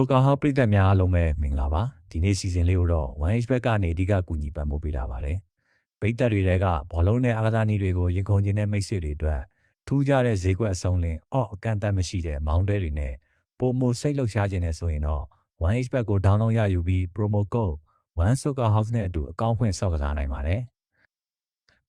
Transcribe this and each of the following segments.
ဆိုကာဟောပရိသတ်များအားလုံးပဲမင်္ဂလာပါဒီနေ့စီစဉ်လေးကိုတော့ 1H ဘက်ကနေအဓိကကူညီပံ့ပိုးပေးတာပါတယ်ပရိသတ်တွေတဲကဘောလုံးနဲ့အားကစားနည်းတွေကိုရင်ခုန်ခြင်းနဲ့မိတ်ဆွေတွေအတွက်ထူးခြားတဲ့ဈေးကွက်အစုံလင်အော့အကန့်အသတ်မရှိတဲ့မောင်းတဲတွေနဲ့ပုံမစိတ်လှုပ်ရှားခြင်းနဲ့ဆိုရင်တော့ 1H ဘက်ကို download ရယူပြီး promo code 1 Soccer House နဲ့အတူအကောင့်ဖွင့်ဆောက်ကစားနိုင်ပါတယ်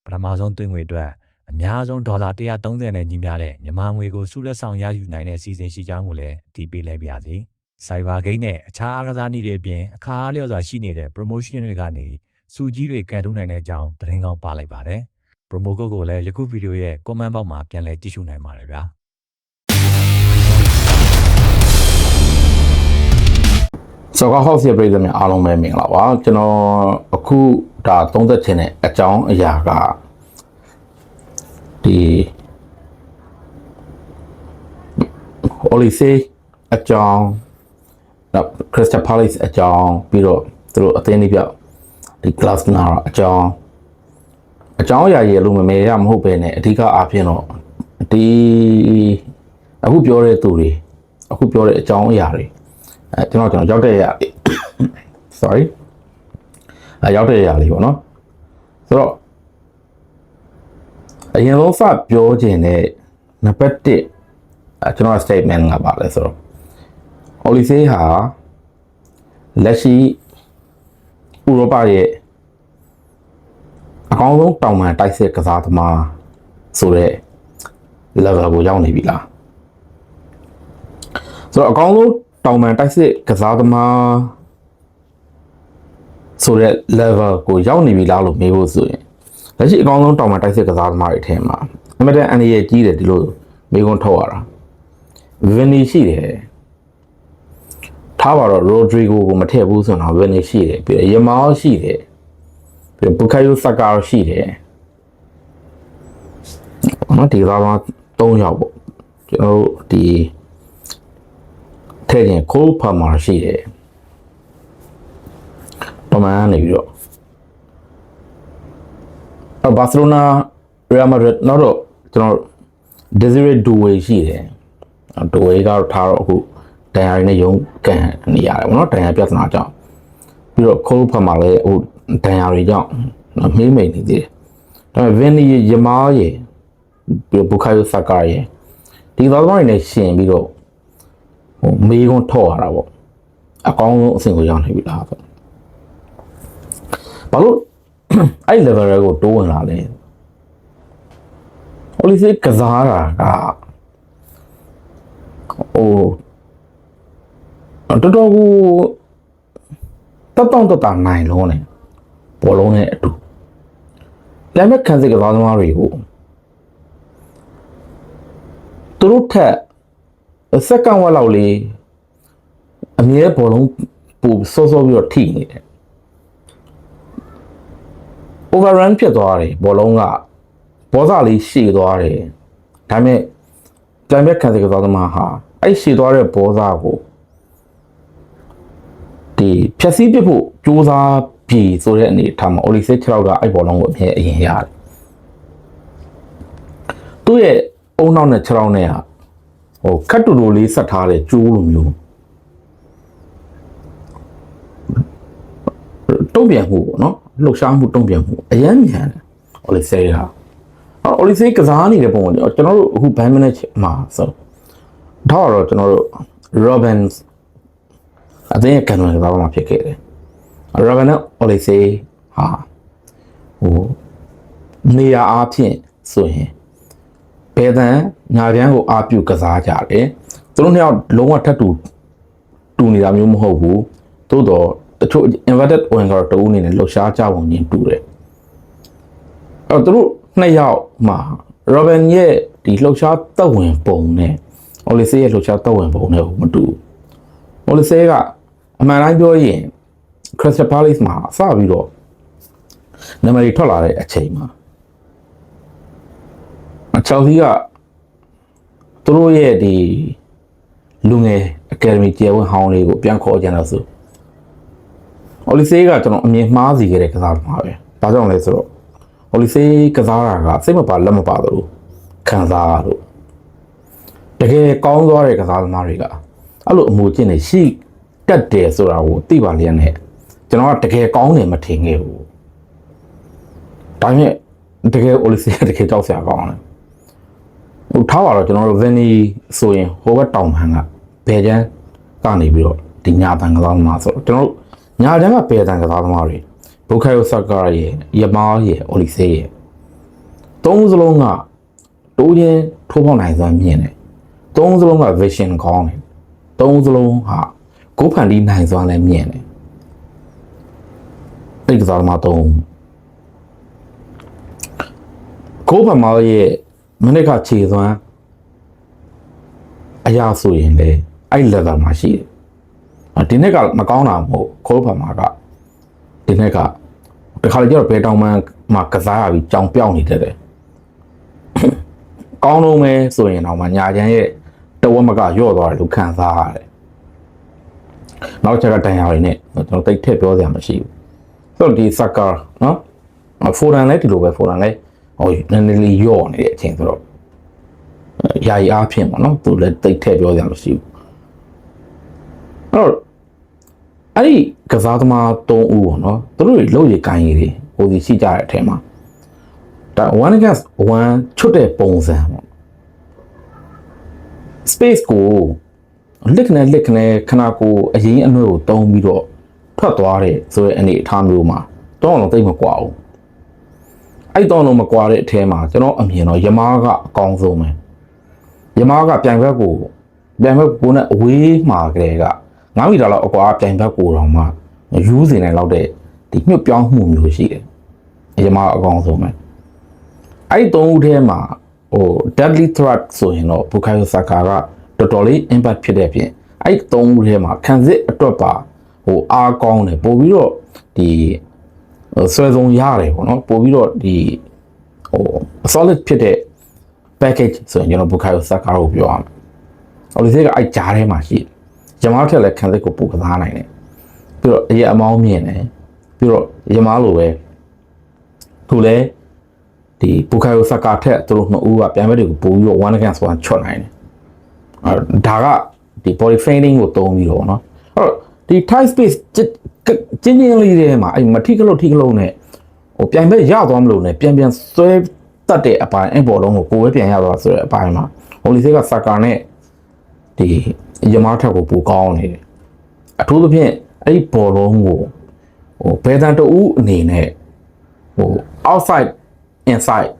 ပထမဆုံးသွင်းငွေအတွက်အများဆုံးဒေါ်လာ130နဲ့ညီမျှတဲ့မြန်မာငွေကိုစုလက်ဆောင်ရယူနိုင်တဲ့စီစဉ်ရှိကြောင်းကိုလည်းအတည်ပြုလိုက်ပါရစေ။ Cyber Game နဲ့အခြားအားကစားနည်းတွေအပြင်အခါအားလျော်စွာရှိနေတဲ့ promotion တွေကနေစုကြီးတွေကန်ထုတ်နိုင်တဲ့အကြောင်းသတင်းကောင်းပါလိုက်ပါတယ်။ promo code ကိုလည်းယခုဗီဒီယိုရဲ့ comment box မှာပြန်လည်ကြည့်ရှုနိုင်ပါတယ်ဗျာဆော့ကာဟော့စ်ရဲ့ပြည်သူများအားလုံးပဲမင်္ဂလာပါကျွန်တော်အခုဒါ30ချင်တဲ့အကြောင်းအရာကဒီ Olise အကြောင်း နောက် Crystal Palace အကြောင်းပြီးတော့သူတို့အသင်းလေးပြောက်ဒီ Glasgow အကြောင်းအကြောင်းအရာကြီးလို့မမေရမဟုတ်ပဲねအဓိကအားဖြင့်တော့ဒီအခုပြောတဲ့သူတွေအခုပြောတဲ့အကြောင်းအရာတွေအဲကျွန်တော်ကျွန်တော်ရောက်တဲ့ရ sorry အဲရောက်တဲ့ရလေးပေါ့နော်ဆိုတော့အရင်ဆုံးစပြောခြင်းတဲ့နံပါတ်1အဲကျွန်တော် statement ကပါလဲဆိုတော့ Olise ဟာလက်ရှိဥရောပရဲ့အကောင်းဆုံးတောင်ပန်တိုက်စစ်ကစားသမားဆိုတဲ့ level ကိုရောက်နေပြီလားဆိုတော့အကောင်းဆုံးတောင်ပန်တိုက်စစ်ကစားသမားဆိုတဲ့ level ကိုရောက်နေပြီလားလို့မေးဖို့ဆိုရင်လက်ရှိအကောင်းဆုံးတောင်ပန်တိုက်စစ်ကစားသမားတွေထဲမှာအမတန်အန်ရည်ကြီးတယ်ဒီလိုမေးခွန်းထုတ်ရတာဗင်နီရှိတယ် ထားပါတော့ရိုဒရီဂိုကိုမထည့်ဘူးဆိုတော့ဗင်နီရှိတယ်ပြီးတော့ယမောရှိတယ်ပြီးတော့ဘူကာယိုဆာကာရှိတယ်ဘာမှဒီသားမ3ယောက်ပေါ့ကျွန်တော်တို့ဒီထည့်ရင်ခိုးဖာမာရှိတယ်ပမာဏနေပြီးတော့အဘာစီလိုနာရီယယ်မက်ဒရစ်နောက်တော့ကျွန်တော်ဒက်ဇီရီဒူဝေရှိတယ်ဒူဝေကတော့ထားတော့အခု ဒန်ယာရီနဲ့ယုံကန်နေရတယ်ဗောနော်ဒန်ယာပြဿနာကြောင့်ပြီးတော့ခိုးဖာမာလည်းဟိုဒန်ယာရီကြောင့်မေးမိန်နေသေးတယ်ဒါပေမဲ့ဗင်နီယမားရေပြီးတော့ဘူကာယိုဆာကာရေဒီသောသောတွေနဲ့ရှင်ပြီးတော့ဟိုမေးခွန်းထောက်ရတာပေါ့အကောင်းဆုံးအဆင့်ကိုရောက်နေပြီလားဆိုဘာလို့အဲ့ level တွေကိုတိုးဝင်လာလဲ policy ကစားတာကဟို တော်တော်ကိုတတောင့်တတာနိုင်လုံးနဲ့ဘောလုံးနဲ့အတူလက်မဲ့ခံစစ်ကစားသမားတွေကိုသူတို့ထက်စက္ကန့်ဝက်လောက်လေးအမြဲဘောလုံးပူစောစောပြီးတော့ထိနေတယ် overrun ဖြစ်သွားတယ်ဘောလုံးကဘောစာလေးရှည်သွားတယ်ဒါပေမဲ့တံမြက်ခံစစ်ကစားသမားဟာအဲ့ရှည်သွားတဲ့ဘောစာကို ဒီဖြက်စီးပစ်ဖို့ကြိုးစားပြီဆိုတဲ့အနေထားမှာ Olise 6ကအဲ့ဘောလုံးကိုအမြဲအရင်ရတယ်သူ့ရဲ့အုံနောက်နဲ့6လောက်နဲ့ဟာဟိုခတ်တူတူလေးဆက်ထားတဲ့ကျိုးလိုမျိုးတုံ့ပြန်မှုပေါ့နော်လှုပ်ရှားမှုတုံ့ပြန်မှုအယမ်းမြန်တယ်ဟိုလေးစေးဟာဟိုလေးစေးကစားနေတဲ့ပုံကိုကျွန်တော်တို့အခုဘန်မနစ်မှာဆိုတော့တော့ကျွန်တော်တို့ Robins အသင်းရဲ့ကန်ဝင်ကစားမှာဖြစ်ခဲ့တယ် Robin နဲ့ Olise ဟာဟိုနေရာအားဖြင့်ဆိုရင်ဘယ်တန်ညာပြန်ကိုအာပြုကစားကြတယ်သူတို့နှစ်ယောက်လုံးဝထပ်တူတူနေတာမျိုးမဟုတ်ဘူးသို့တော့တချို့ inverted winger တူအနေနဲ့လှုပ်ရှားကြပုံချင်းတူတယ်အဲ့တော့သူတို့နှစ်ယောက်မှာ Robin ရဲ့ဒီလှုပ်ရှားသက်ဝင်ပုံနဲ့ Olise ရဲ့လှုပ်ရှားသက်ဝင်ပုံနဲ့မတူဘူး Olise က အမှန်တိုင်းပြောရင် Crystal Palace မှာစပြီးတော့နံပါတ်တွေထွက်လာတဲ့အချိန်မှာချယ်ဆီကသူတို့ရဲ့ဒီလူငယ်အကယ်ဒမီကျယ်ဝန်းဟောင်းလေးကိုပြန်ခေါ်ကြတယ်ဆို။ Olise ကကျွန်တော်အမြင်မှားစီခဲ့တဲ့ကစားသမားပဲ။ဒါကြောင့်လဲဆိုတော့ Olise ကစားတာကစိတ်မပါလက်မပါသလိုခံစားရလို့တကယ်ကောင်းသွားတဲ့ကစားသမားတွေကအဲ့လိုအမှုကျင့်နေရှိတ က်တယ်ဆိုတာကိုသိပါလျက်နဲ့ကျွန်တော်ကတကယ်ကောင်းတယ်မထင်ခဲ့ဘူးဒါပေမဲ့တကယ် Odyssey ကတကယ်ကြောက်စရာကောင်းတယ်ဟိုထားပါတော့ကျွန်တော်တို့ Veni ဆိုရင်ဟိုဘက်တောင်ဟန်ကဘယ်ကျန်းကနေပြီးတော့ဒီညာတန်ကစားသမားဆိုတော့ကျွန်တော်တို့ညာကျန်းကဘယ်တန်ကစားသမားတွေဘုခိုင်ယိုဆာကာရဲ့ယမားရဲ့ Odyssey ရဲ့သုံးစလုံးကတိုးချင်းထိုးပေါက်နိုင်စွမ်းမြင်တယ်သုံးစလုံးက vision ကောင်းတယ်သုံးစလုံးဟာ ကိုယ်ဖန်တီးနိုင်စွမ်းလည်းမြင်တယ်အဲ့ဒီကစားသမားသုံးကိုယ်ဖန်မာရဲ့မနစ်ကခြေစွမ်းအရာဆိုရင်လေအဲ့ level မှာရှိတယ်။ဒီနေ့ကမကောင်းတာမဟုတ်ခိုးဖန်မာကဒီနေ့ကတခါလေကျတော့ဘယ်တောင်မှမှာကစားရပြီးကြောင်ပြောင်းနေတတ်တယ်။ကောင်းလုံးပဲဆိုရင်တော့မှညာချမ်းရဲ့တဝက်မကရော့သွားတယ်လို့ခံစားရတယ်။ နောက်ချက်ကတန်ရာတွေနဲ့ကျွန်တော်တိတ်ထည့်ပြောစရာမရှိဘူး။ဆိုတော့ဒီစကာနော်ဖိုရန်လည်းဒီလိုပဲဖိုရန်လည်းဟိုနည်းနည်းလေးရော့နေတဲ့အချိန်ဆိုတော့ယာယီအားဖြင့်ပေါ့နော်သူလည်းတိတ်ထည့်ပြောစရာမရှိဘူးအဲ့တော့အဲ့ဒီကစားသမား၃ဦးပေါ့နော်သူတို့တွေလုံရည်ကိုင်းရည်တွေဟိုဒီရှိကြတဲ့အထက်မှာဒါ1 against 1ချွတ်တဲ့ပုံစံပေါ့ space ကို လက်ခနဲ့လက်ခနဲ့ခဏကိုအရင်အနှွဲကိုတုံးပြီးတော့ထွက်သွားတဲ့ဆိုတဲ့အနေအထားမျိုးမှာတော့တော့သိမကွာဘူးအဲ့တော့တော့မကွာတဲ့အထဲမှာကျွန်တော်အမြင်တော့ယမားကအကောင်းဆုံးပဲယမားကပြိုင်ဘက်ကိုပြိုင်ဘက်ကိုနဲ့အဝေးမှာကလေးက9မီတာလောက်အကွာပြိုင်ဘက်ကိုတော့မှယူးစင်နိုင်လောက်တဲ့ဒီညှပ်ပြောင်းမှုမျိုးရှိတယ်ယမားအကောင်းဆုံးပဲအဲ့ဒီသုံးဦးထဲမှာဟို deadly threat ဆိုရင်တော့ဘူကာယိုဆာကာက တော်တော်လေး impact ဖြစ်တဲ့ပြင်အဲ့ဒီသုံးဦးထဲမှာခံစစ်အတွက်ပါဟိုအားကောင်းတယ်ပို့ပြီးတော့ဒီဟိုဆွဲဆုံးရတယ်ပေါ့နော်ပို့ပြီးတော့ဒီဟို solid ဖြစ်တဲ့ package ဆိုရင်ကျွန်တော်ဘူကာယိုဆာကာကိုပြောရမယ်။ဟိုဒီစိတ်ကအဲ့ကြားထဲမှာရှိတယ်။ဂျမားထက်လည်းခံစစ်ကိုပိုကစားနိုင်တယ်။ပြီးတော့အရေးအမောင်းမြင်တယ်။ပြီးတော့ယမားလိုပဲသူလည်းဒီဘူကာယိုဆာကာထက်သူတို့နှစ်ဦးကပြန်ဘက်တွေကိုပို့ပြီးတော့1 against 1ချွတ်နိုင်တယ်။အဲ ဒါကဒီ body feinting ကိုသုံးပြီးတော့เนาะအဲ့တော့ဒီ tight space ကျင်းချင်းလေးထဲမှာအဲ့မထိကလို့ထိကလို့နဲ့ဟိုပြန်ဘက်ရသွားမလို့နဲ့ပြန်ပြန်ဆွဲတတ်တဲ့အပိုင်းအဲ့ဘောလုံးကိုကိုယ်ပဲပြန်ရသွားဆိုတဲ့အပိုင်းမှာဟိုလီစေးကစကာနဲ့ဒီယမားထက်ကိုပိုကောင်းနေတယ်အထူးသဖြင့်အဲ့ဒီဘောလုံးကိုဟိုဘယ်တန်တူအနေနဲ့ဟို outside inside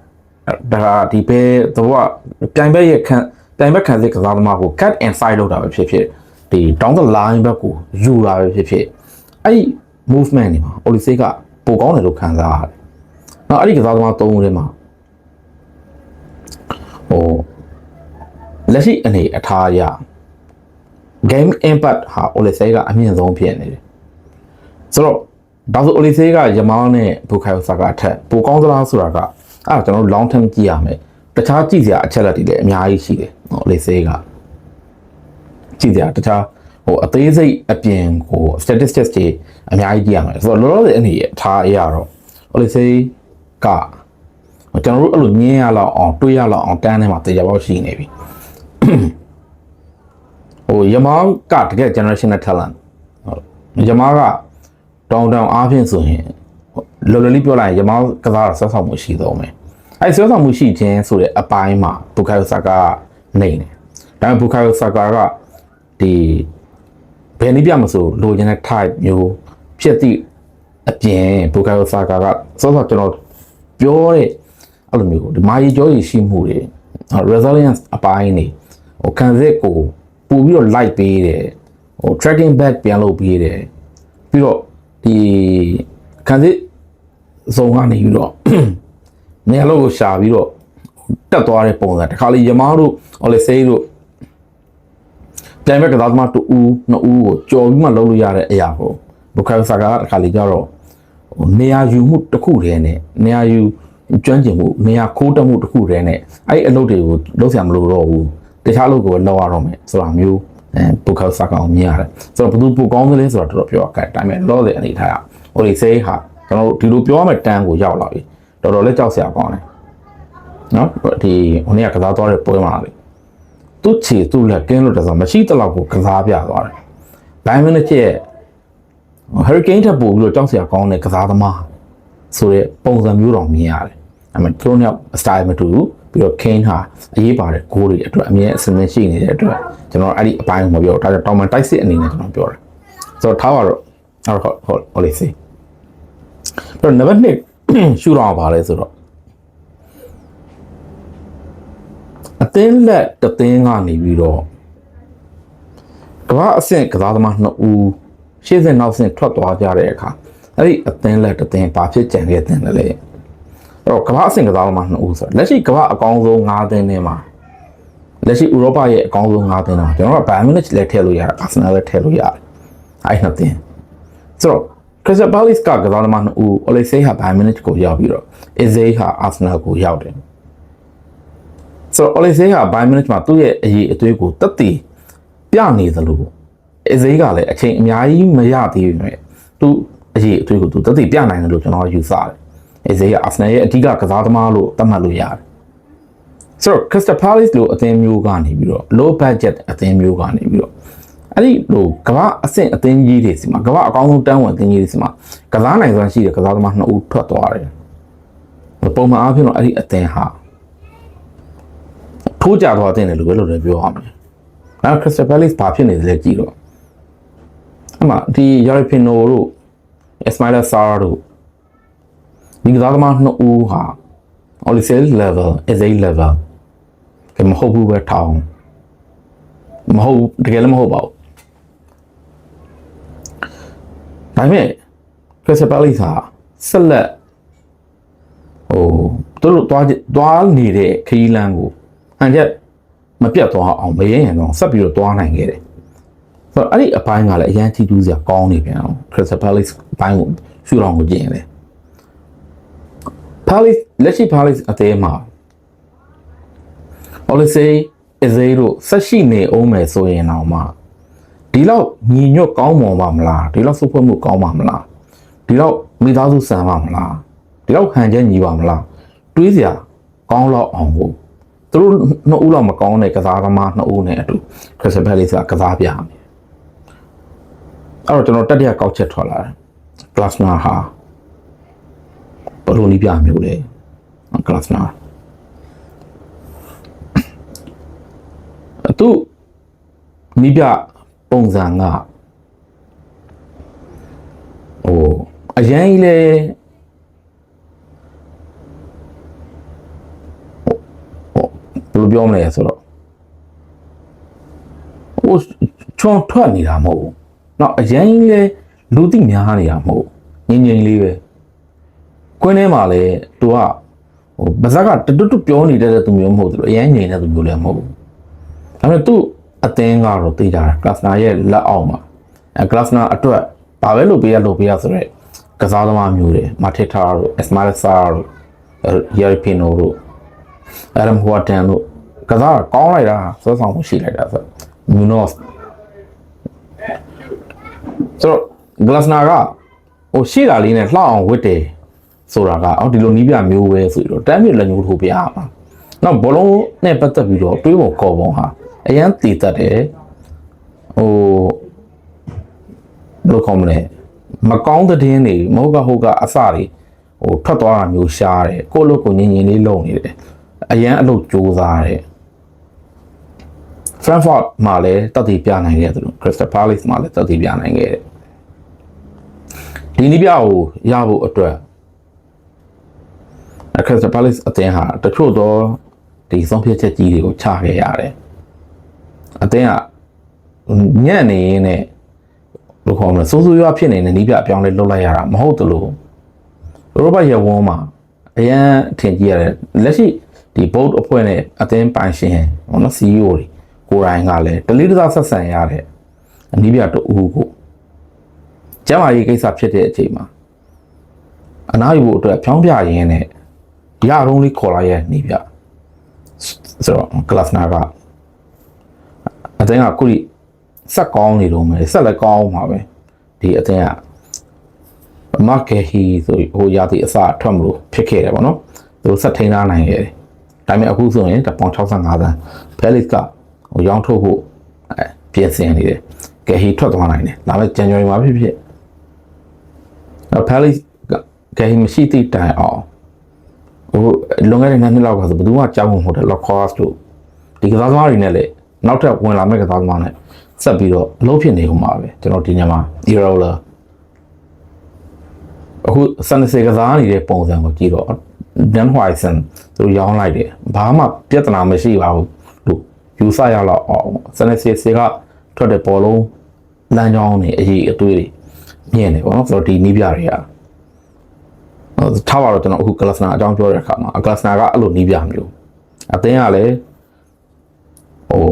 ဒါကဒီဘဲတော့ပြိုင်ဘက်ရဲ့ခံ ပြိုင်ဘက်ခံစစ်ကစားသမားကို cut inside လောက်တာပဲဖြစ်ဖြစ်ဒီ down the line ဘက်ကိုယူတာပဲဖြစ်ဖြစ်အဲ့ဒီ movement တွေမှာ Olise ကပိုကောင်းတယ်လို့ခံစားရတယ်။နောက်အဲ့ဒီကစားသမား၃ဦးထဲမှာဟိုလက်ရှိအနေအထားအရ game impact ဟာ Olise ကအမြင့်ဆုံးဖြစ်နေတယ်။ဆိုတော့ဒါဆို Olise ကယမားနဲ့ဘူခိုင်ဆာကအထက်ပိုကောင်းသလားဆိုတာကအဲ့ဒါကျွန်တော်တို့ long term ကြည့်ရမယ်။ တခြားကြည့်စရာအချက်လက်တွေလည်းအများကြီးရှိတယ်။ Olise ကကြည့်စရာတခြားဟိုအသေးစိတ်အပြင်ကို statistics တွေအများကြီးကြည့်ရမယ်ဆိုတော့လောလောဆယ်အနေအထားအရတော့ Olise ကကျွန်တော်တို့အဲ့လိုမြင်ရလောက်အောင်တွေးရလောက်အောင်တန်းထဲမှာတရားပေါက်ရှိနေပြီဟိုယမားကတကယ် generational talent ဟုတ်ယမားကတောင်းတောင်းအားဖြင့်ဆိုရင်လော်လော်လေးပြောလိုက်ရင်ယမားကစားတာဆက်ဆောင်မှုရှိတော့မယ် အဲ့ဆက်ဆောင်မှုရှိခြင်းဆိုတဲ့အပိုင်းမှာဘူကာယိုဆာကာနေတယ်ဒါပေမဲ့ဘူကာယိုဆာကာကဒီဘယ်နည်းပြမဆိုလိုချင်တဲ့ type မျိုးဖြစ်သည့်အပြင်ဘူကာယိုဆာကာကစောစောကျွန်တော်ပြောတဲ့အဲ့လိုမျိုးဒီမာရီကြောကြီးရှိမှုတွေ resilience အပိုင်းနေဟိုခံစစ်ကိုပို့ပြီးတော့ light ပေးတယ်ဟို tracking back ပြန်လုပ်ပေးတယ်ပြီးတော့ဒီခံစစ်စုံကနေပြီးတော့ နေရာလုံးကိုရှာပြီးတော့တက်သွားတဲ့ပုံစံတခါလေယမားတို့ဟောလေဆေးတို့ပြိုင်ဘက်ကစားသမားတူဦးနှစ်ဦးကိုကြော်ပြီးမှလုပ်လို့ရတဲ့အရာကိုဘုခိုင်ဆာကတခါလေကြတော့ဟိုနေရာယူမှုတစ်ခုတည်းနဲ့နေရာယူကျွမ်းကျင်မှုနေရာခိုးတက်မှုတစ်ခုတည်းနဲ့အဲ့အလုပ်တွေကိုလုပ်ဆရာမလို့တော့ဘူးတခြားအလုပ်ကိုလုပ်ရတော့မယ်ဆိုတာမျိုးအဲဘုခိုင်ဆာကောင်မြင်ရတယ်ဆိုတော့ဘယ်သူပိုကောင်းသလဲဆိုတော့တော်တော်ပြောရခဲ့ဒါပေမဲ့လောတဲ့အနေထားကဟိုလေဆေးဟာကျွန်တော်တို့ဒီလိုပြောရမယ့်တန်းကိုရောက်လာပြီ တော်တော်လေးကြောက်စရာကောင်းတယ်နော်ဒီဟိုနေ့ကကစားသွားတဲ့ပွဲမှာလေသူ့ခြေသူ့လက်ကင်းလို့တဆိုမရှိတလောက်ကိုကစားပြသွားတယ်ဘ Bayern Munich ရဲ့ Hurricane ထပ်ပို့ပြီးတော့ကြောက်စရာကောင်းတဲ့ကစားသမားဆိုတဲ့ပုံစံမျိုးတော်မြင်ရတယ်။အဲ့မှာသူတို့နှစ်ယောက် style မတူဘူးပြီးတော့ Kane ဟာအရေးပါတဲ့ဂိုးတွေအတွက်အမြဲအစင်ရှိနေတဲ့အတွက်ကျွန်တော်အဲ့ဒီအပိုင်းကိုမပြောတော့ဒါကြောင့်တောင်မန်တိုက်စစ်အနေနဲ့ကျွန်တော်ပြောတာ။ဆိုတော့ထားပါတော့ဟုတ်ဟုတ်ဟုတ်ဟိုလေးစီ။ပြီးတော့ number 2 ရှူတော့ပါလဲဆိုတော့အသင်းလက်တသင်းကနေပြီးတော့ကမ္ဘာအဆင့်ကစားသမားနှစ်ဦးရှေ့ဆင့်နောက်ဆင့်ထွက်သွားကြတဲ့အခါအဲ့ဒီအသင်းလက်တသင်းဘာဖြစ်ကြံခဲ့တဲ့လဲအဲ့တော့ကမ္ဘာအဆင့်ကစားသမားနှစ်ဦးဆိုတော့လက်ရှိကမ္ဘာအကောင်းဆုံး၅သင်းထဲမှာလက်ရှိဥရောပရဲ့အကောင်းဆုံး၅သင်းတော့ကျွန်တော်ကဘိုင်မီနစ်လည်းထည့်လို့ရတယ်အာဆင်နယ်လည်းထည့်လို့ရတယ်အဲ့နှစ်သင်းဆိုတော့ ခရစ်စပယ်လစ်ကကစားသမားနှစ်ဦးအိုလီဆေးဟာဘိုင်မီနစ်ကိုရောက်ပြီးတော့အစ်ဇေးဟာအာဆင်နယ်ကိုရောက်တယ်ဆိုတော့ Olise ကဘိုင်မီနစ်မှာသူ့ရဲ့အရေးအသွေးကိုတက်တည်ပြနေသလိုအဇေးကလည်းအချိန်အများကြီးမရသေးဘူးနဲ့သူ့အရေးအသွေးကိုသူတက်တည်ပြနိုင်တယ်လို့ကျွန်တော်ယူဆတယ်အဇေးကအာဆနယ်ရဲ့အဓိကကစားသမားလို့သတ်မှတ်လို့ရတယ်ဆိုတော့ Crystal Palace လို့အသင်းမျိုးကနေပြီးတော့ low budget အသင်းမျိုးကနေပြီးတော့ အဲ့ဒီလိုကမ္ဘာအဆင့်အသင်းကြီးတွေစီမှာကမ္ဘာအကောင်းဆုံးတန်းဝင်အသင်းကြီးတွေစီမှာကစားနိုင်စွမ်းရှိတဲ့ကစားသမားနှစ်ဦးထွက်သွားတယ်ပုံမှန်အားဖြင့်တော့အဲ့ဒီအသင်းဟာထိုးကြသွားတဲ့လို့ပဲလို့လည်းပြောရမယ်။အဲခရစ်စတယ်ပယ်လစ်ဘာဖြစ်နေသလဲကြည့်တော့အမှဒီယာရီဖင်နိုတို့အစမိုင်လာဆာတို့ဒီကစားသမားနှစ်ဦးဟာ Olisel level is a level ကမဟုတ်ဘူးပဲထောင်းမဟုတ်တကယ်လည်းမဟုတ်ပါဘူး ဒါပေမဲ့ခရစ်စတယ်ပယ်လစ်ဟာဆက်လက်ဟိုသူတို့သွားသွားနေတဲ့ခရီးလမ်းကိုဟန်ချက်မပြတ်သွားအောင်မရရင်တော့ဆက်ပြီးတော့သွားနိုင်ခဲ့တယ်ဆိုတော့အဲ့ဒီအပိုင်းကလည်းအရန်ချီတူးစရာကောင်းနေပြန်အောင် Crystal Palace အပိုင်းကိုရှူတော်ကိုကြည့်ရင်လေ Palace လက်ရှိ Palace အသေးမှာ Oliseh Ezero ဆက်ရှိနေအောင်မယ်ဆိုရင်တော့မှ ဒီလောက်ညီညွတ်ကောင်းမွန်ပါမလားဒီလောက်စုဖွဲ့မှုကောင်းပါမလားဒီလောက်မိသားစုဆန်ပါမလားဒီလောက်ဟန်ချက်ညီပါမလားတွေးစရာကောင်းတော့အောင်ကိုသူတို့နှစ်ဦးလောက်မကောင်းတဲ့ကစားသမားနှစ်ဦးနဲ့အတူခရစ်စပယ်လေးကကစားပြမယ်အဲ့တော့ကျွန်တော်တက်တရကောက်ချက်ထွက်လာတယ်ကလပ်နာဟာဘယ်လိုနည်းပြမျိုးလဲကလပ်နာသူနည်းပြ ပုံစံကဟိုအရင်ကြီးလေဘယ်လိုပြောမလဲဆိုတော့ဟိုချွန်ထွက်နေတာမဟုတ်ဘူး။နောက်အရင်ကြီးလေလူသိများနေတာမဟုတ်ဘူး။ငြိမ်ငြိမ်လေးပဲ။ကွင်းထဲမှာလေသူကဟိုပါဇက်ကတွတ်တွတ်ပြောနေတဲ့သူမျိုးမဟုတ်ဘူး။အရင်ငြိမ်တဲ့သူမျိုးလည်းမဟုတ်ဘူး။ဒါပေမဲ့သူ့ အသင်းကတော့သိကြတယ်ကလပ်နာရဲ့လက်အောက်မှာအဲကလပ်နာအတွက်ဘာပဲလုပ်ပေးရလုပ်ပေးရဆိုတော့ကစားသမားမျိုးတွေမာထေတာတို့အက်စမာရဆာတို့ယာရီပီနိုတို့အရမ်ဟွာတန်တို့ကစားကောင်းလိုက်တာစောဆောင်မှုရှိလိုက်တာဆိုမြူနော့ဆိုတော့ဂလပ်နာကဟိုရှိတာလေးနဲ့လှအောင်ဝစ်တယ်ဆိုတာကအော်ဒီလိုနီးပြမျိုးပဲဆိုပြီးတော့တမ်းမြေလက်ညှိုးထိုးပြရမှာနောက်ဘောလုံးနဲ့ပတ်သက်ပြီးတော့တွေးပုံခေါ်ပုံဟာ အရန်တည်တတ်တယ်ဟိုဘယ်လိုခေါ်မလဲမကောင်းတဲ့တင်းတွေမဟုတ်ကဟုတ်ကအစတွေဟိုထွက်သွားတာမျိုးရှားတယ်ကိုယ့်လို့ကိုညင်ညင်လေးလုံနေတယ်အရန်အလုပ်ကြိုးစားတယ် Frankfurt မှာလည်းတက်တည်ပြနိုင်ခဲ့တယ်လို့ Crystal Palace မှာလည်းတက်တည်ပြနိုင်ခဲ့တယ်ဒီနည်းပြကိုရဖို့အတွက် Crystal Palace အသင်းဟာတချို့သောဒီဆုံးဖြတ်ချက်ကြီးတွေကိုချခဲ့ရတယ် အသင်းကညံ့နေရင်းနဲ့ဘယ်လိုခေါ်မလဲစိုးစိုးရွားဖြစ်နေတဲ့နီးပြအပြောင်းလဲလုပ်လိုက်ရတာမဟုတ်တလို့ဥရောပရဝန်းမှာအရန်ထင်ကြီးရတယ်လက်ရှိဒီ board အဖွဲ့နဲ့အသင်းပိုင်ရှင်ဟောနော် CEO တွေကိုယ်တိုင်ကလည်းတလေးတစားဆက်ဆံရတဲ့အနီးပြတူကိုကျမ်းမာရေးကိစ္စဖြစ်တဲ့အချိန်မှာအနားယူဖို့အတွက်ဖြောင်းပြရင်းနဲ့ရရုံးလေးခေါ်လိုက်ရဲ့နီးပြဆိုတော့ကလပ်နာက အသင်းကခုဒီဆက်ကောင်းနေတော့မယ်ဆက်လည်းကောင်းမှာပဲဒီအသင်းကမာကယ်ဟီဆိုဟိုရာသီအစထွက်မလို့ဖြစ်ခဲ့တယ်ဗောနော်သူဆက်ထိန်းထားနိုင်ခဲ့တယ်ဒါပေမဲ့အခုဆိုရင်တပေါင်65သန်းဖဲလစ်ကဟိုရောင်းထုတ်ဖို့အဲပြင်ဆင်နေတယ်ကဲဟီထွက်သွားနိုင်တယ်လာမယ့် January မှာဖြစ်ဖြစ်နော် Palace ကကဲဟီမရှိသည့်တိုင်အောင်ဟိုလွန်ခဲ့တဲ့နှစ်နှစ်လောက်ကဆိုဘယ်သူမှကြောက်မှာမဟုတ်တယ် Lacrosse တို့ဒီကစားသမားတွေနဲ့လေ နောက်ထပ်ဝင်လာမယ့်ကစားသမားနဲ့ဆက်ပြီးတော့အလုပ်ဖြစ်နေဦးမှာပဲကျွန်တော်ဒီညမှာ Irola အခုစန်စေကစားနေတဲ့ပုံစံကိုကြည့်တော့ Dan Hoyson သူတို့ရောင်းလိုက်တယ်ဘာမှပြဿနာမရှိပါဘူးလို့ယူဆရတော့အောင်စန်စေစေကထွက်တဲ့ဘောလုံးလမ်းကြောင်းနေအရေးအသွေးတွေမြင်တယ်ပေါ့နော်ဆိုတော့ဒီနီးပြတွေကဟိုထားပါတော့ကျွန်တော်အခုကလစနာအကြောင်းပြောတဲ့အခါမှာကလစနာကအဲ့လိုနီးပြမျိုးအသင်းကလည်း ဟို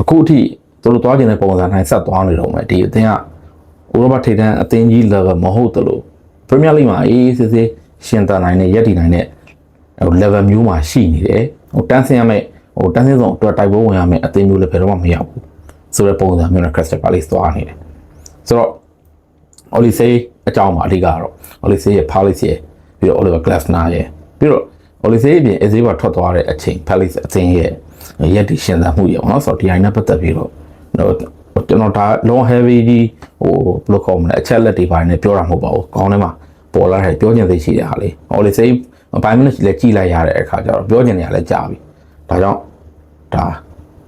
အခုအထိသူတို့သွားကျင်တဲ့ပုံစံတိုင်းဆက်သွားနေတော့မယ်ဒီအသင်းကဥရောပထိပ်တန်းအသင်းကြီး level မဟုတ်တလို့ Premier League မှာအေးစစ်စစ်ရှင်သန်နိုင်တဲ့ရက်တည်နိုင်တဲ့ဟို level မျိုးမှာရှိနေတယ်ဟိုတန်းဆင်းရမယ့်ဟိုတန်းဆင်းဆုံးအတွက်တိုက်ပွဲဝင်ရမယ့်အသင်းမျိုးလည်းဘယ်တော့မှမရောက်ဘူးဆိုတဲ့ပုံစံမျိုးနဲ့ Crystal Palace သွားနေတယ်ဆိုတော့ Olise အကြောင်းပါအဓိကတော့ Olise ရဲ့ Palace ရဲ့ပြီးတော့ Oliver Glasner ရဲ့ပြီးတော့ Olise အပြင် Ezeba ထွက်သွားတဲ့အချိန် Palace အသင်းရဲ့ ရက်တည်ရှင်သန်မှုရဲ့ပေါ့နော်ဆိုတော့ဒီအိုင်နဲ့ပတ်သက်ပြီးတော့ဟိုကျွန်တော်ဒါ long heavy ကြီးဟိုဘယ်လိုခေါ်မလဲအချက်လက်တွေပိုင်းနဲ့ပြောတာမဟုတ်ပါဘူးကောင်းထဲမှာပေါ်လာတဲ့ပြောချင်သိရှိတဲ့ဟာလေးဟိုလေစိ5 minutes လည်းကြည်လိုက်ရတဲ့အခါကျတော့ပြောချင်နေရလဲကြာပြီဒါကြောင့်ဒါ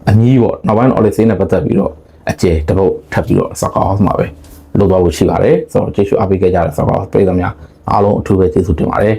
အမီးပေါ့နောက်ပိုင်း Odyssey နဲ့ပတ်သက်ပြီးတော့အကျယ်တစ်ပုတ်ထပ်ပြီးတော့ Soccer House မှာပဲလုပ်သွားဖို့ရှိပါတယ်ဆိုတော့ကျေးဇူးအားပေးခဲ့ကြတဲ့ Soccer House ပြည်သူများအားလုံးအထူးပဲကျေးဇူးတင်ပါတယ်